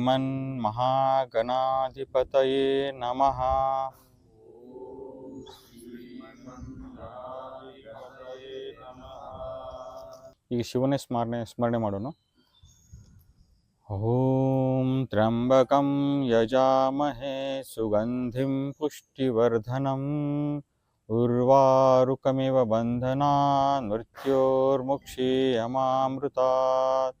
श्रीमन्महागणाधिपतये नमः ಈಗ ಶಿವನೇ ಸ್ಮರಣೆ ಸ್ಮರಣೆ ಮಾಡೋಣ ಓಂ ತ್ರ್ಯಂಬಕಂ ಯಜಾಮಹೇ ಸುಗಂಧಿಂ ಪುಷ್ಟಿವರ್ಧನಂ ಉರ್ವಾರುಕಮಿವ ಬಂಧನಾನ್ ಮೃತ್ಯೋರ್ಮುಕ್ಷೀಯಮಾಮೃತಾತ್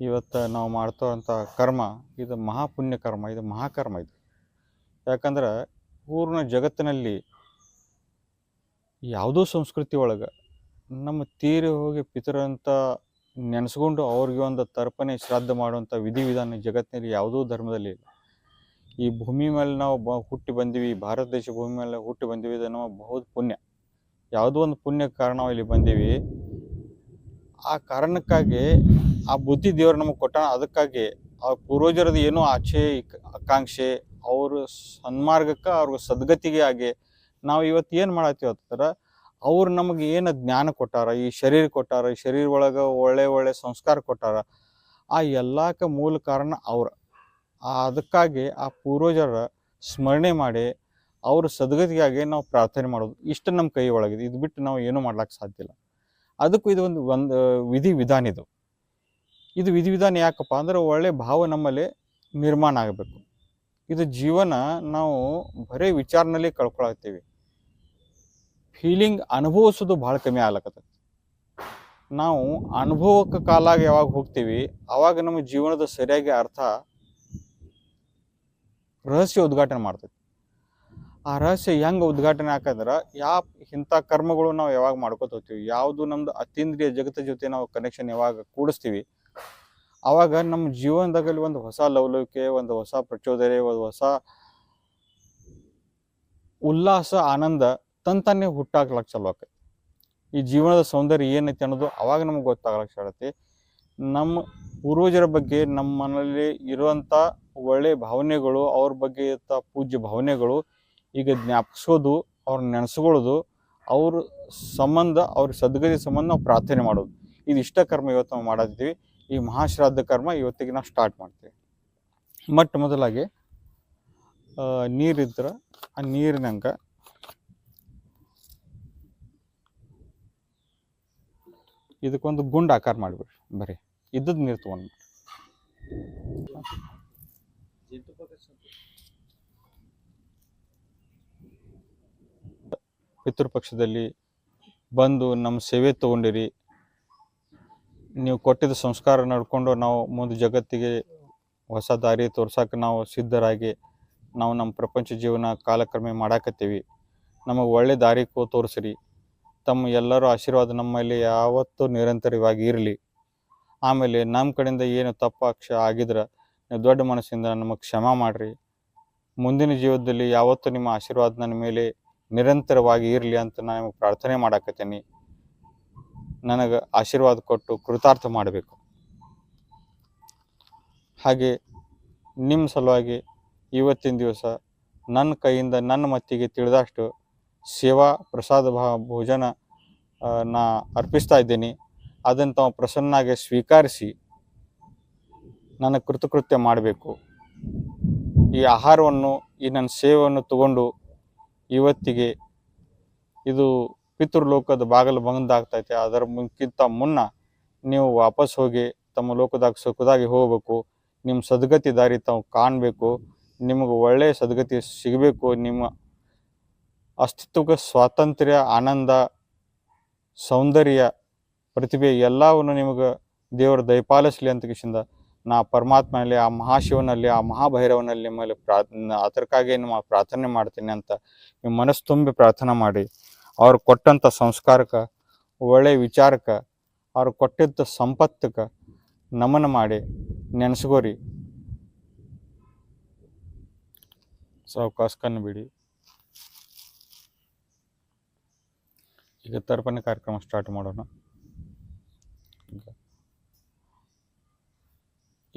ಇವತ್ತು ನಾವು ಮಾಡ್ತೋಂಥ ಕರ್ಮ, ಇದು ಮಹಾಪುಣ್ಯ ಕರ್ಮ, ಇದು ಮಹಾಕರ್ಮ ಇದು. ಯಾಕಂದ್ರೆ ಪೂರ್ಣ ಜಗತ್ತಿನಲ್ಲಿ ಯಾವುದೋ ಸಂಸ್ಕೃತಿ ಒಳಗೆ ನಮ್ಮ ತೀರಿ ಹೋಗಿ ಪಿತರಂತ ನೆನೆಸ್ಕೊಂಡು ಅವ್ರಿಗೆ ಒಂದು ತರ್ಪಣೆ, ಶ್ರಾದ್ದ ಮಾಡುವಂಥ ವಿಧಿವಿಧಾನ ಜಗತ್ತಿನಲ್ಲಿ ಯಾವುದೋ ಧರ್ಮದಲ್ಲಿ ಇಲ್ಲ. ಈ ಭೂಮಿ ಮೇಲೆ ನಾವು ಬ ಹುಟ್ಟಿ ಬಂದೀವಿ, ಭಾರತ ದೇಶ ಭೂಮಿ ಮೇಲೆ ಹುಟ್ಟಿ ಬಂದೀವಿ, ಇದು ನಮ್ಮ ಬಹು ಪುಣ್ಯ. ಯಾವುದೋ ಒಂದು ಪುಣ್ಯ ಕಾರಣ ಇಲ್ಲಿ ಬಂದೀವಿ. ಆ ಕಾರಣಕ್ಕಾಗಿ ಆ ಬುದ್ಧಿ ದೇವರು ನಮಗೆ ಕೊಟ್ಟ ಅದಕ್ಕಾಗಿ ಆ ಪೂರ್ವಜರದ ಏನೋ ಆಚೆ ಆಕಾಂಕ್ಷೆ, ಅವ್ರ ಸನ್ಮಾರ್ಗಕ್ಕೆ ಅವ್ರ ಸದ್ಗತಿಗೆ ಆಗಿ ನಾವು ಇವತ್ತು ಏನು ಮಾಡತ್ತೀವಿ ಅಂತಂದ್ರೆ ಅವ್ರು ನಮಗೆ ಏನು ಜ್ಞಾನ ಕೊಟ್ಟಾರ, ಈ ಶರೀರ ಕೊಟ್ಟಾರ, ಈ ಶರೀರ ಒಳಗೆ ಒಳ್ಳೆ ಒಳ್ಳೆ ಸಂಸ್ಕಾರ ಕೊಟ್ಟಾರ, ಆ ಎಲ್ಲಕ್ಕ ಮೂಲ ಕಾರಣ ಅವ್ರ. ಅದಕ್ಕಾಗಿ ಆ ಪೂರ್ವಜರ ಸ್ಮರಣೆ ಮಾಡಿ ಅವ್ರ ಸದ್ಗತಿಗಾಗಿ ನಾವು ಪ್ರಾರ್ಥನೆ ಮಾಡೋದು ಇಷ್ಟು ನಮ್ಮ ಕೈ ಒಳಗಿದೆ. ಇದು ಬಿಟ್ಟು ನಾವು ಏನೂ ಮಾಡ್ಲಿಕ್ಕೆ ಸಾಧ್ಯ ಇಲ್ಲ. ಅದಕ್ಕೂ ಇದು ಒಂದು ಒಂದು ವಿಧಿ ವಿಧಾನ ಇದು. ಇದು ವಿಧಿ ವಿಧಾನ ಯಾಕಪ್ಪ ಅಂದ್ರೆ ಒಳ್ಳೆ ಭಾವ ನಮ್ಮಲ್ಲಿ ನಿರ್ಮಾಣ ಆಗಬೇಕು. ಇದು ಜೀವನ ನಾವು ಬರೀ ವಿಚಾರನಲ್ಲಿ ಕಳ್ಕೊಳತ್ತೀವಿ. ಫೀಲಿಂಗ್ ಅನುಭವಿಸೋದು ಭಾಳ ಕಮ್ಮಿ ಆಗ್ಲಕತ್ತೈತಿ. ನಾವು ಅನುಭವಕ್ಕೆ ಕಾಲಾಗ ಯಾವಾಗ ಹೋಗ್ತೀವಿ, ಅವಾಗ ನಮ್ಮ ಜೀವನದ ಸರಿಯಾಗಿ ಅರ್ಥ, ರಹಸ್ಯ ಉದ್ಘಾಟನೆ ಮಾಡ್ತೈತಿ. ಆ ರಹಸ್ಯ ಹೆಂಗೆ ಉದ್ಘಾಟನೆ ಹಾಕಂದ್ರೆ ಯಾವ ಇಂಥ ಕರ್ಮಗಳು ನಾವು ಯಾವಾಗ ಮಾಡ್ಕೋತ ಯಾವುದು ನಮ್ದು ಅತೀಂದ್ರಿಯ ಜಗತ್ತ ಜೊತೆ ನಾವು ಕನೆಕ್ಷನ್ ಯಾವಾಗ ಕೂಡಿಸ್ತೀವಿ, ಅವಾಗ ನಮ್ಮ ಜೀವನದಾಗಲ್ಲಿ ಒಂದು ಹೊಸ ಲವಲವಿಕೆ, ಒಂದು ಹೊಸ ಪ್ರಚೋದನೆ, ಒಂದು ಹೊಸ ಉಲ್ಲಾಸ, ಆನಂದ ತಂತಾನೆ ಹುಟ್ಟಾಕ್ಲಕ್ ಚಲೋ ಈ ಜೀವನದ ಸೌಂದರ್ಯ ಏನೈತಿ ಅನ್ನೋದು ಅವಾಗ ನಮ್ಗೆ ಗೊತ್ತಾಗ್ಲಕ್ ಶಾಡತಿ ನಮ್ಮ ಪೂರ್ವಜರ ಬಗ್ಗೆ ನಮ್ಮ ಮನೆಯಲ್ಲಿ ಇರುವಂಥ ಒಳ್ಳೆ ಭಾವನೆಗಳು, ಅವ್ರ ಬಗ್ಗೆ ಇರ್ತ ಪೂಜ್ಯ ಭಾವನೆಗಳು ಈಗ ಜ್ಞಾಪಿಸೋದು, ಅವ್ರ ನೆನೆಸ್ಕೊಳ್ಳೋದು ಅವ್ರ ಸಂಬಂಧ, ಅವ್ರ ಸದ್ಗತಿ ಸಂಬಂಧ ನಾವು ಪ್ರಾರ್ಥನೆ ಮಾಡೋದು. ಇದು ಇಷ್ಟ ಕರ್ಮ ಇವತ್ತು ನಾವು ಮಾಡತ್ತಿದ್ದೀವಿ ಈ ಮಹಾಶ್ರಾದ್ದ ಕರ್ಮ ಇವತ್ತಿಗೆ ನಾವು ಸ್ಟಾರ್ಟ್ ಮಾಡ್ತೀವಿ. ಮೊಟ್ಟ ಮೊದಲಾಗಿ ನೀರಿದ್ರೆ, ಆ ನೀರಿನಂಗೆ ಇದಕ್ಕೊಂದು ಗುಂಡು ಆಕಾರ ಮಾಡಿಬಿಡ್ರಿ, ಬರೀ ಇದ್ದದ್ದು ನೀರು ತೊಗೊಂಡು ಪಿತೃಪಕ್ಷದಲ್ಲಿ ಬಂದು ನಮ್ಮ ಸೇವೆ ತೊಗೊಂಡಿರಿ. ನೀವು ಕೊಟ್ಟಿದ್ದ ಸಂಸ್ಕಾರ ನಡ್ಕೊಂಡು ನಾವು ಮುಂದೆ ಜಗತ್ತಿಗೆ ಹೊಸ ದಾರಿ ತೋರ್ಸೋಕೆ ನಾವು ಸಿದ್ಧರಾಗಿ ನಾವು ನಮ್ಮ ಪ್ರಪಂಚ ಜೀವನ ಕಾಲಕ್ರಮೆ ಮಾಡಾಕತ್ತೀವಿ. ನಮಗೆ ಒಳ್ಳೆ ದಾರಿ ತೋರಿಸ್ರಿ. ತಮ್ಮ ಎಲ್ಲರೂ ಆಶೀರ್ವಾದ ನಮ್ಮಲ್ಲಿ ಯಾವತ್ತೂ ನಿರಂತರವಾಗಿ ಇರಲಿ. ಆಮೇಲೆ ನಮ್ಮ ಕಡೆಯಿಂದ ಏನು ತಪ್ಪಾಕ್ಷ ಆಗಿದ್ರೆ ನೀವು ದೊಡ್ಡ ಮನಸ್ಸಿಂದ ನಮಗೆ ಕ್ಷಮ ಮಾಡಿರಿ. ಮುಂದಿನ ಜೀವನದಲ್ಲಿ ಯಾವತ್ತೂ ನಿಮ್ಮ ಆಶೀರ್ವಾದ ನನ್ನ ಮೇಲೆ ನಿರಂತರವಾಗಿ ಇರಲಿ ಅಂತ ನಾನು ಪ್ರಾರ್ಥನೆ ಮಾಡಾಕತ್ತೀನಿ. ನನಗೆ ಆಶೀರ್ವಾದ ಕೊಟ್ಟು ಕೃತಾರ್ಥ ಮಾಡಬೇಕು. ಹಾಗೆ ನಿಮ್ಮ ಸಲುವಾಗಿ ಇವತ್ತಿನ ದಿವಸ ನನ್ನ ಕೈಯಿಂದ ನನ್ನ ಮತ್ತಿಗೆ ತಿಳಿದಷ್ಟು ಸೇವಾ ಪ್ರಸಾದ ಭಾ ಭೋಜನ ನಾ ಅರ್ಪಿಸ್ತಾ ಇದ್ದೀನಿ. ಅದನ್ನು ತಾವು ಪ್ರಸನ್ನಾಗಿ ಸ್ವೀಕರಿಸಿ ನನ್ನ ಕೃತಕೃತ್ಯ ಮಾಡಬೇಕು. ಈ ಆಹಾರವನ್ನು, ಈ ನನ್ನ ಸೇವೆಯನ್ನು ತಗೊಂಡು ಇವತ್ತಿಗೆ ಇದು ಪಿತೃಲೋಕದ ಬಾಗಿಲು ಬಂದಾಗ್ತೈತೆ. ಅದರ ಮುಕ್ಕಿಂತ ಮುನ್ನ ನೀವು ವಾಪಸ್ ಹೋಗಿ ತಮ್ಮ ಲೋಕದಾಗ ಸುಖದಾಗಿ ಹೋಗಬೇಕು. ನಿಮ್ಮ ಸದ್ಗತಿ ದಾರಿ ತಾವು ಕಾಣಬೇಕು. ನಿಮಗೆ ಒಳ್ಳೆಯ ಸದ್ಗತಿ ಸಿಗಬೇಕು. ನಿಮ್ಮ ಅಸ್ತಿತ್ವಕ್ಕೆ ಸ್ವಾತಂತ್ರ್ಯ, ಆನಂದ, ಸೌಂದರ್ಯ, ಪ್ರತಿಭೆ ಎಲ್ಲವನ್ನು ನಿಮಗೆ ದೇವರು ದಯಪಾಲಿಸಲಿ ಅಂತ ಕಿಶಿಂದ ನಾ ಪರಮಾತ್ಮನಲ್ಲಿ, ಆ ಮಹಾಶಿವನಲ್ಲಿ, ಆ ಮಹಾಭೈರವನಲ್ಲಿ ಮೇಲೆ ಪ್ರಾ ಅದಕ್ಕಾಗಿ ನಿಮ್ಮ ಪ್ರಾರ್ಥನೆ ಮಾಡ್ತೀನಿ ಅಂತ ನಿಮ್ಮ ಮನಸ್ಸು ತುಂಬಿ ಪ್ರಾರ್ಥನೆ ಮಾಡಿ. ಅವ್ರು ಕೊಟ್ಟಂಥ ಸಂಸ್ಕಾರಕ್ಕೆ ಒಳ್ಳೆಯ ವಿಚಾರಕ್ಕೆ ಅವ್ರು ಕೊಟ್ಟಿದ್ದ ಸಂಪತ್ತಕ್ಕೆ ನಮನ ಮಾಡಿ ನೆನೆಸ್ಕೋರಿ. ಸಾವಕಾಶ ಕಣ್ಣು ಬಿಡಿ. ಈಗ ತರ್ಪಣೆ ಕಾರ್ಯಕ್ರಮ ಸ್ಟಾರ್ಟ್ ಮಾಡೋಣ.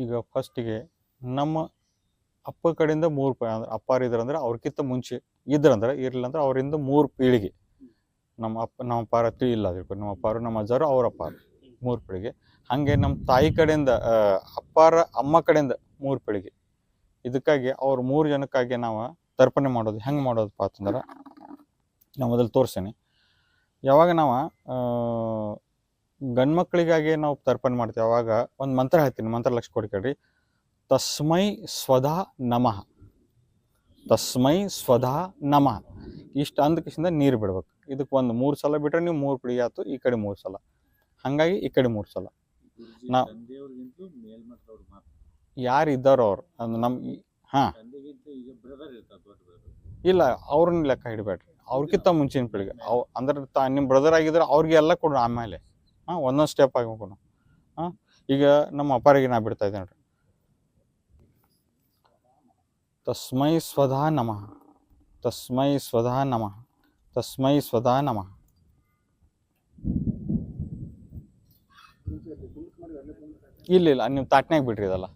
ಈಗ ಫಸ್ಟಿಗೆ ನಮ್ಮ ಅಪ್ಪ ಕಡೆಯಿಂದ ಮೂರು ಅಂದ್ರೆ ಅಪ್ಪಾರು ಇದ್ರಂದ್ರೆ ಅವ್ರಕ್ಕಿಂತ ಮುಂಚೆ ಇದ್ರಂದ್ರೆ ಇರಲಿಲ್ಲ ಅಂದ್ರೆ ಅವರಿಂದ ಮೂರು ಪೀಳಿಗೆ. ನಮ್ಮ ಅಪ್ಪ, ನಮ್ಮ ಅಪ್ಪಾರ ಇಲ್ಲ ಅದಕ್ಕೆ ನಮ್ಮ ಅಪ್ಪಾರು ನಮ್ಮ ಅಜ್ಜಾರು, ಅವ್ರ ಅಪ್ಪಾರು ಮೂರು ಪೀಳಿಗೆ. ಹಾಗೆ ನಮ್ಮ ತಾಯಿ ಕಡೆಯಿಂದ ಅಪ್ಪಾರ ಅಮ್ಮ ಕಡೆಯಿಂದ ಮೂರು ಪೀಳಿಗೆ. ಇದಕ್ಕಾಗಿ ಅವ್ರ ಮೂರು ಜನಕ್ಕಾಗಿ ನಾವು ತರ್ಪಣೆ ಮಾಡೋದು ಹೆಂಗೆ ಮಾಡೋದಪ್ಪ ಅಂತಂದ್ರೆ ನಾವು ಮೊದಲು ತೋರಿಸ್ತೇನೆ ಯಾವಾಗ ನಾವು ಗಂಡು ಮಕ್ಕಳಿಗಾಗಿ ನಾವು ತರ್ಪಣೆ ಮಾಡ್ತೀವಿ. ಅವಾಗ ಒಂದು ಮಂತ್ರ ಹೇಳ್ತೀನಿ. ಮಂತ್ರ ಲಕ್ಷ ಕೊಡ್ಕೊಳ್ರಿ ತಸ್ಮೈ ಸ್ವಧಾ ನಮಃ. ತಸ್ಮೈ ಸ್ವಧಾ ನಮಃ. ಇಷ್ಟು ಅಂದಕಿಸಿಂದ ನೀರು ಬಿಡ್ಬೇಕು. ಇದಕ್ಕೆ ಒಂದು ಮೂರು ಸಲ ಬಿಟ್ರೆ ನೀವು ಮೂರು ಪೀಳಿಗೆ ಆಯ್ತು ಈ ಕಡೆ ಮೂರು ಸಲ. ಹಾಗಾಗಿ ಈ ಕಡೆ ಮೂರು ಸಲ. ನಾ- ಯಾರು ಇದ್ದಾರೋ ಅವ್ರು. ಅಂದ್ರೆ ನಮ್ಮ ಹಾಂ. ಇಲ್ಲ ಅವ್ರನ್ನ ಲೆಕ್ಕ ಹಿಡಬೇಡ್ರಿ ಅವ್ರಿಗಿಂತ ಮುಂಚಿನ ಪೀಳಿಗೆ. ಅವ್ ಅಂದ್ರೆ ತಾ ನಿಮ್ಮ ಬ್ರದರ್ ಆಗಿದ್ರೆ ಅವ್ರಿಗೆಲ್ಲ ಕೊಡು ಆಮೇಲೆ. ಹಾಂ ಒಂದೊಂದು ಸ್ಟೆಪ್ ಆಗ್ಬೇಕು. ಹಾಂ, ಈಗ ನಮ್ಮ ಅಪ್ಪಾರಿಗೆ ನಾ ಬಿಡ್ತಾ ಇದ್ದೆ ನೋಡ್ರಿ. ತಸ್ಮೈ ಸ್ವಧಾ ನಮಃ. ತಸ್ಮೈ ಸ್ವಧಾ ನಮಃ. ತಸ್ಮೈ ಸ್ವಧಾ ನಮಃ. ಇಲ್ಲ ಇಲ್ಲ, ನೀವು ತಾಟ್ನ್ಯಾಗ ಬಿಡ್ರಿ ಇದಲ್ಲ.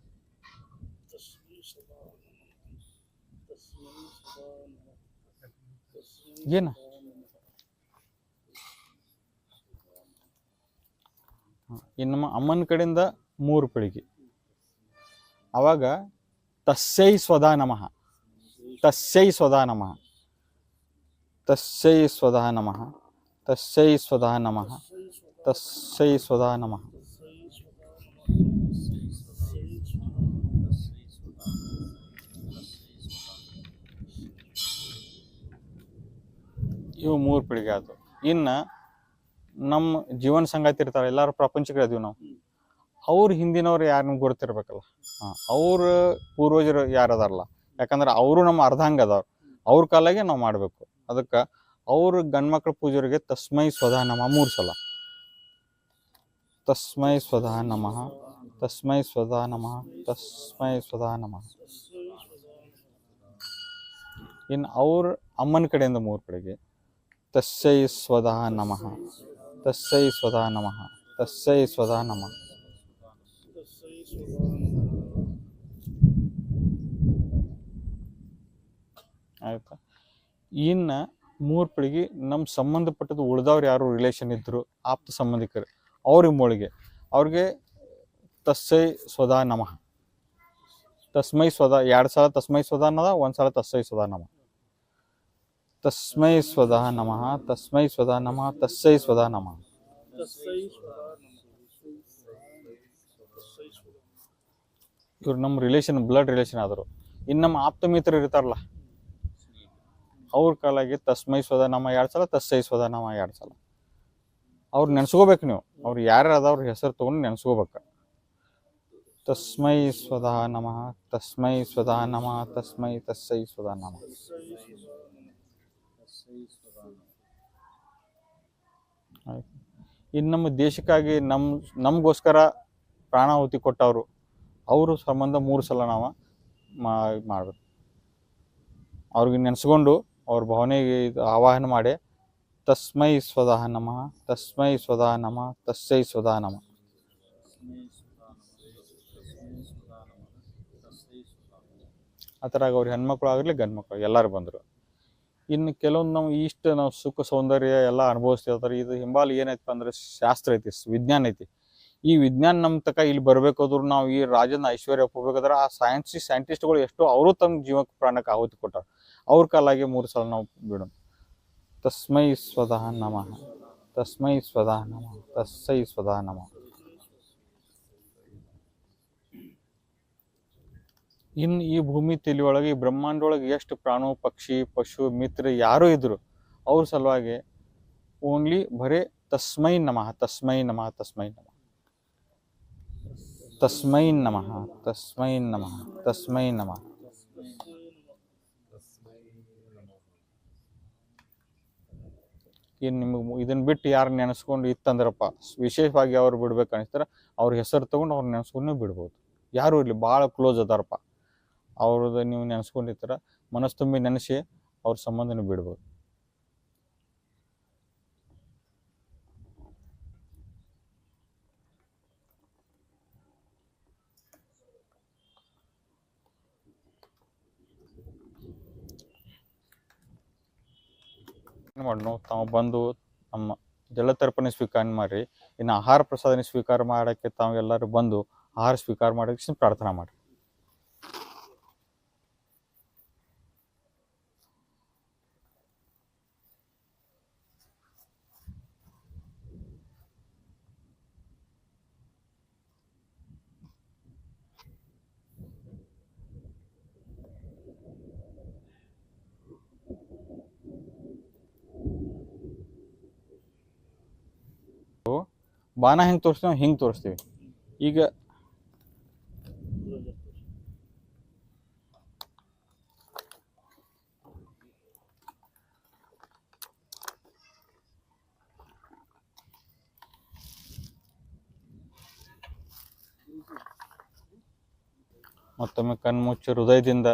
ಏನು? ಇನ್ನು ನಮ್ಮ ಅಮ್ಮನ ಕಡೆಯಿಂದ ಮೂರು ಪೀಳಿಗೆ. ಅವಾಗ ತಸ್ಸೈ ಸ್ವದಾ ನಮಃ. ತಸ್ಸೈ ಸ್ವದಾ ನಮಃ. ತಸ್ಸೈ ಸ್ವದಾ ನಮಃ. ತಸ್ಸೈ ಸ್ವದಾ ನಮಃ. ತಸ್ಸೈ ಸ್ವದಾ ನಮಃ. ಇವು ಮೂರು ಪೀಳಿಗೆ ಆದವು. ಇನ್ನು ನಮ್ಮ ಜೀವನ ಸಂಗಾತಿ ಇರ್ತಾರೆ ಎಲ್ಲರೂ ಪ್ರಪಂಚಕ್ಕೆ ಅದೀವಿ ನಾವು. ಅವ್ರ ಹಿಂದಿನವ್ರು ಯಾರನ್ನ ಗುರುತಿರ್ಬೇಕಲ್ಲ. ಹಾಂ ಅವ್ರ ಪೂರ್ವಜರು ಯಾರು ಅದಾರಲ್ಲ? ಯಾಕಂದ್ರೆ ಅವರು ನಮ್ಮ ಅರ್ಧಾಂಗ ಅದಾವ್ರು. ಅವ್ರ ಕಾಲಾಗೆ ನಾವು ಮಾಡಬೇಕು. ಅದಕ್ಕೆ ಅವ್ರ ಗಂಡ್ಮಕ್ಳ ಪೂಜರಿಗೆ ತಸ್ಮೈ ಸ್ವಧಾ ನಮಃ ಮೂರು ಸಲ. ತಸ್ಮೈ ಸ್ವಧಾ ನಮಃ ತಸ್ಮೈ ಸ್ವಧಾ ನಮಃ ತಸ್ಮೈ ಸ್ವಧಾ ನಮಃ. ಇನ್ನು ಅವ್ರ ಅಮ್ಮನ ಕಡೆಯಿಂದ ಮೂರು ಕಡೆಗೆ. ತಸ್ಸೈ ಸ್ವಧಾ ನಮಃ. ತಸ್ಸೈ ಸ್ವದಾ ನಮಃ. ತಸ್ಸೈ ಸ್ವದಾ ನಮಃ. ಆಯ್ತಾ? ಇನ್ನು ಮೂರು ಪೀಳಿಗೆ ನಮ್ಮ ಸಂಬಂಧಪಟ್ಟದ್ದು ಉಳ್ದವ್ರು ಯಾರು ರಿಲೇಷನ್ ಇದ್ದರು ಆಪ್ತ ಸಂಬಂಧಿಕರು ಅವ್ರಿಗೆ ಮೊಳಿಗೆ ಅವ್ರಿಗೆ ತಸ್ಸೈ ಸ್ವದಾ ನಮಃ. ತಸ್ಮೈ ಸ್ವದಾ, ಎರಡು ಸಲ ತಸ್ಮೈ ಸ್ವದಾ ಅನ್ನದ, ಒಂದು ಸಲ ತಸ್ಸೈ ಸ್ವದಾ ನಮಃ. ತಸ್ಮೈ ಸ್ವಧಾ ನಮಃ, ತಸ್ಮೈ ಸ್ವಧಾ ನಮಃ, ತಸ್ಸೈ ಸ್ವಧಾ ನಮಃ. ಇವ್ರು ನಮ್ಮ ರಿಲೇಷನ್ ಬ್ಲಡ್ ರಿಲೇಷನ್ ಆದರು ಇನ್ನು ನಮ್ಮ ಆಪ್ತ ಮಿತ್ರರು ಇರ್ತಾರಲ್ಲ, ಅವ್ರ ಕಾಲಾಗಿ ತಸ್ಮೈ ಸ್ವದ ನಮ್ಮ ಎರಡು ಸಲ, ತಸ್ಸೈ ಸ್ವದ ನಮ್ಮ ಎರಡು ಸಲ. ಅವ್ರು ನೆನ್ಸ್ಕೋಬೇಕು ನೀವು. ಅವ್ರು ಯಾರು ಅದಾವ್ರ ಹೆಸರು ತೊಗೊಂಡು ನೆನೆಸ್ಕೋಬೇಕು. ತಸ್ಮೈ ಸ್ವದಾ ನಮಃ, ತಸ್ಮೈ ಸ್ವದಾ ನಮಃ, ತಸ್ಮೈ, ತಸ್ಸೈ ಸ್ವದಾ ನಮಃ. ಇನ್ನು ನಮ್ಮ ದೇಶಕ್ಕಾಗಿ ನಮ್ಮ ನಮಗೋಸ್ಕರ ಪ್ರಾಣಾಹುತಿ ಕೊಟ್ಟವರು, ಅವರು ಸಂಬಂಧ ಮೂರು ಸಲ ನಾವು ಮಾಡಬೇಕು. ಅವ್ರಿಗೆ ನೆನೆಸ್ಕೊಂಡು ಅವ್ರ ಭಾವನೆಗೆ ಆವಾಹನ ಮಾಡಿ, ತಸ್ಮೈ ಸ್ವದಾ ನಮಃ, ತಸ್ಮೈ ಸ್ವದಾ ನಮಃ ತಸ್ಸೈ ಸ್ವದಾ ನಮಃ. ಆ ಥರ ಅವ್ರ ಹೆಣ್ಮಕ್ಳು ಆಗಲಿ ಗಂಡ್ಮಕ್ಳು ಎಲ್ಲರೂ ಬಂದರು. ಇನ್ನು ಕೆಲವೊಂದು ನಾವು ಇಷ್ಟು ನಾವು ಸುಖ ಸೌಂದರ್ಯ ಎಲ್ಲ ಅನುಭವಿಸ್ತಿರ್ತಾರೆ ಇದು ಹಿಂಬಾಲ್ ಏನೈತಪ್ಪ ಅಂದ್ರೆ ಶಾಸ್ತ್ರ ಐತಿ, ವಿಜ್ಞಾನ ಐತಿ. ಈ ವಿಜ್ಞಾನ ನಮ್ಮ ತಕ ಇಲ್ಲಿ ಬರ್ಬೇಕಾದ್ರು ನಾವು ಈ ರಾಜನ ಐಶ್ವರ್ಯ ಹೋಗ್ಬೇಕಾದ್ರೆ ಆ ಸೈನ್ಸ್ ಸೈಂಟಿಸ್ಟ್ಗಳು ಎಷ್ಟೋ ಅವರು ತಮ್ಮ ಜೀವಕ್ಕೆ ಪ್ರಾಣಕ್ಕೆ ಆಹುತಿ ಕೊಟ್ಟಾರ. ಅವ್ರ ಕಾಲಾಗಿ ಮೂರು ಸಲ ನಾವು ಬಿಡೋಣ. ತಸ್ಮೈ ಸ್ವದಾ ನಮಃ. ತಸ್ಮೈ ಸ್ವದಾ ನಮಃ. ತಸ್ಸೈ ಸ್ವದಾ ನಮಃ. ಇನ್ನು ಈ ಭೂಮಿ ತಿಳಿಯೊಳಗೆ ಈ ಬ್ರಹ್ಮಾಂಡೊಳಗೆ ಎಷ್ಟು ಪ್ರಾಣು, ಪಕ್ಷಿ, ಪಶು, ಮಿತ್ರ ಯಾರೂ ಇದ್ರು, ಅವ್ರ ಸಲುವಾಗಿ ಓನ್ಲಿ ಬರೇ ತಸ್ಮೈ ನಮಃ ತಸ್ಮೈ ನಮಃ ತಸ್ಮೈ ನಮಃ. ತಸ್ಮೈ ನಮಃ ತಸ್ಮೈ ನಮಃ ತಸ್ಮೈ ನಮಃ. ಏನು ನಿಮಗೆ ಇದನ್ನ ಬಿಟ್ಟು ಯಾರು ನೆನೆಸ್ಕೊಂಡು ಇತ್ತಂದ್ರಪ್ಪ, ವಿಶೇಷವಾಗಿ ಅವ್ರು ಬಿಡ್ಬೇಕು ಅನಿಸ್ತಾರೆ, ಅವ್ರ ಹೆಸರು ತಗೊಂಡು ಅವ್ರು ನೆನೆಸ್ಕೊಂಡು ಬಿಡ್ಬೋದು. ಯಾರು ಇಲ್ಲಿ ಭಾಳ ಕ್ಲೋಸ್ ಅದಾರಪ್ಪ. ಅವ್ರದ್ದು ನೀವು ನೆನೆಸ್ಕೊಂಡಿರ್ತಾರ, ಮನಸ್ಸು ತುಂಬಿ ನೆನೆಸಿ ಅವ್ರ ಸಂಬಂಧನ ಬಿಡ್ಬೋದು. ಮಾಡೋಣ ತಾವು ಬಂದು ನಮ್ಮ ಜಲತರ್ಪಣೆ ಸ್ವೀಕಾರ ಮಾಡಿ ಇನ್ನು ಆಹಾರ ಪ್ರಸಾದನೆ ಸ್ವೀಕಾರ ಮಾಡೋಕ್ಕೆ ತಾವು ಎಲ್ಲರೂ ಬಂದು ಆಹಾರ ಸ್ವೀಕಾರ ಮಾಡೋಕ್ಕೆ ಪ್ರಾರ್ಥನಾ ಮಾಡಿ ಬಾಣ ಹೆಂಗೆ ತೋರಿಸ್ತೀವಿ ಹಿಂಗೆ ತೋರಿಸ್ತೀವಿ. ಈಗ ಮತ್ತೊಮ್ಮೆ ಕಣ್ಮುಚ್ಚಿ ಹೃದಯದಿಂದ,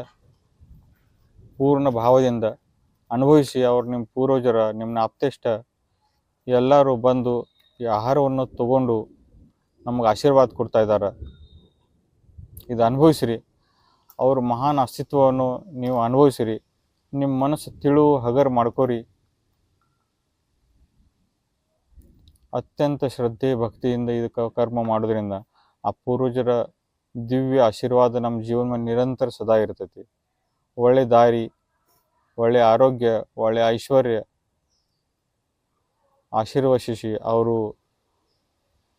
ಪೂರ್ಣ ಭಾವದಿಂದ ಅನುಭವಿಸಿ ಅವ್ರು ನಿಮ್ಮ ಪೂರ್ವಜರ ನಿಮ್ಮನ್ನ ಆಪ್ತೇಷ್ಟ ಎಲ್ಲರೂ ಬಂದು ಈ ಆಹಾರವನ್ನು ತಗೊಂಡು ನಮಗೆ ಆಶೀರ್ವಾದ ಕೊಡ್ತಾ ಇದ್ದಾರೆ. ಇದು ಅನುಭವಿಸಿರಿ. ಅವ್ರ ಮಹಾನ್ ಅಸ್ತಿತ್ವವನ್ನು ನೀವು ಅನುಭವಿಸಿರಿ. ನಿಮ್ಮ ಮನಸ್ಸು ತಿಳು ಹಗರ್ ಮಾಡ್ಕೋರಿ. ಅತ್ಯಂತ ಶ್ರದ್ಧೆ ಭಕ್ತಿಯಿಂದ ಇದಕ್ಕೆ ಕರ್ಮ ಮಾಡೋದ್ರಿಂದ ಆ ಪೂರ್ವಜರ ದಿವ್ಯ ಆಶೀರ್ವಾದ ನಮ್ಮ ಜೀವನ ನಿರಂತರ ಸದಾ ಇರ್ತೈತಿ. ಒಳ್ಳೆ ದಾರಿ, ಒಳ್ಳೆ ಆರೋಗ್ಯ, ಒಳ್ಳೆ ಐಶ್ವರ್ಯ ಆಶೀರ್ವಶಿಸಿ ಅವರು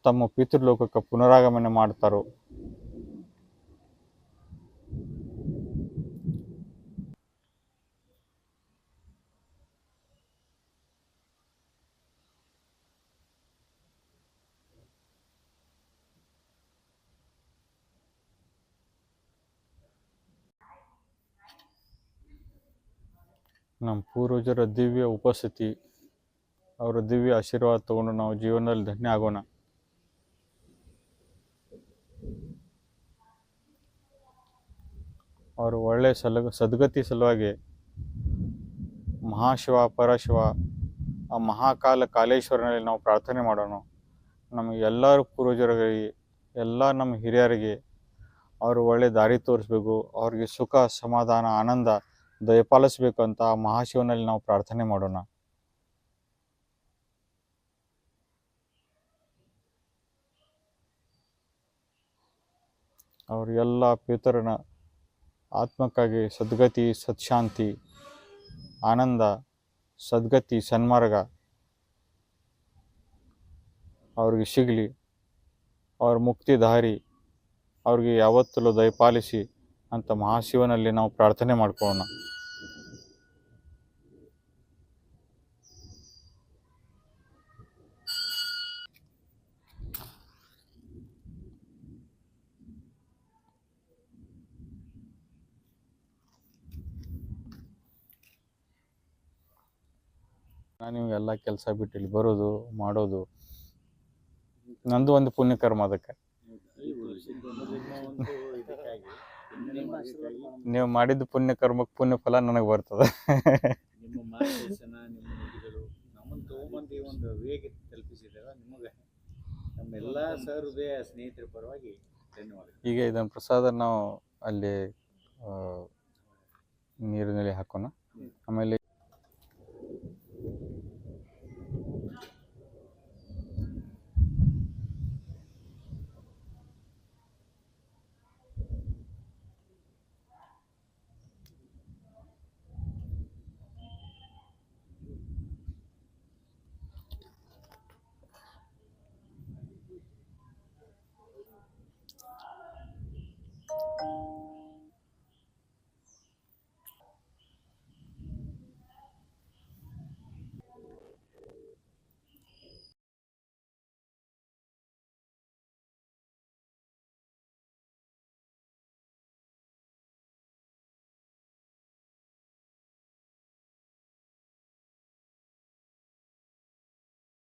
ತಮ್ಮ ಪಿತೃಲೋಕಕ್ಕೆ ಪುನರಾಗಮನ ಮಾಡ್ತಾರೋ. ನಮ್ಮ ಪೂರ್ವಜರ ದಿವ್ಯ ಉಪಸ್ಥಿತಿ ಅವರ ದಿವ್ಯ ಆಶೀರ್ವಾದ ತಗೊಂಡು ನಾವು ಜೀವನದಲ್ಲಿ ಧನ್ಯ ಆಗೋಣ. ಅವರು ಒಳ್ಳೆಯ ಸಲ ಸದ್ಗತಿ ಸಲುವಾಗಿ ಮಹಾಶಿವ, ಪರಶಿವ, ಆ ಮಹಾಕಾಲ ಕಾಲೇಶ್ವರನಲ್ಲಿ ನಾವು ಪ್ರಾರ್ಥನೆ ಮಾಡೋಣ. ನಮಗೆ ಎಲ್ಲರೂ ಪೂರ್ವಜರಿಗೆ ಎಲ್ಲ ನಮ್ಮ ಹಿರಿಯರಿಗೆ ಅವರು ಒಳ್ಳೆ ದಾರಿ ತೋರಿಸ್ಬೇಕು, ಅವ್ರಿಗೆ ಸುಖ, ಸಮಾಧಾನ, ಆನಂದ ದಯಪಾಲಿಸ್ಬೇಕು ಅಂತ ಮಹಾಶಿವನಲ್ಲಿ ನಾವು ಪ್ರಾರ್ಥನೆ ಮಾಡೋಣ. ಅವ್ರ ಎಲ್ಲ ಪಿತರನ ಆತ್ಮಕ್ಕಾಗಿ ಸದ್ಗತಿ, ಸತ್ಶಾಂತಿ, ಆನಂದ, ಸದ್ಗತಿ, ಸನ್ಮಾರ್ಗ ಅವ್ರಿಗೆ ಸಿಗಲಿ. ಅವ್ರ ಮುಕ್ತಿ ದಾರಿ ಅವ್ರಿಗೆ ಯಾವತ್ತಲೂ ದಯಪಾಲಿಸಿ ಅಂತ ಮಹಾಶಿವನಲ್ಲಿ ನಾವು ಪ್ರಾರ್ಥನೆ ಮಾಡ್ಕೊಳ್ಳೋಣ ನಾನು ಎಲ್ಲ ಕೆಲಸ ಬಿಟ್ಟು ಇಲ್ಲಿ ಬರೋದು, ಮಾಡೋದು. ನಂದು ಒಂದು ಪುಣ್ಯಕರ್ಮ ಅದಕ್ಕೆ. ನೀವು ಮಾಡಿದ ಪುಣ್ಯಕರ್ಮಕ್ಕೆ ಪುಣ್ಯ ಫಲ ನನಗೆ ಬರ್ತದೆ. ಈಗ ಇದನ್ನು ಪ್ರಸಾದ ನಾವು ಅಲ್ಲಿ ನೀರಿನಲ್ಲಿ ಹಾಕೋಣ. ಆಮೇಲೆ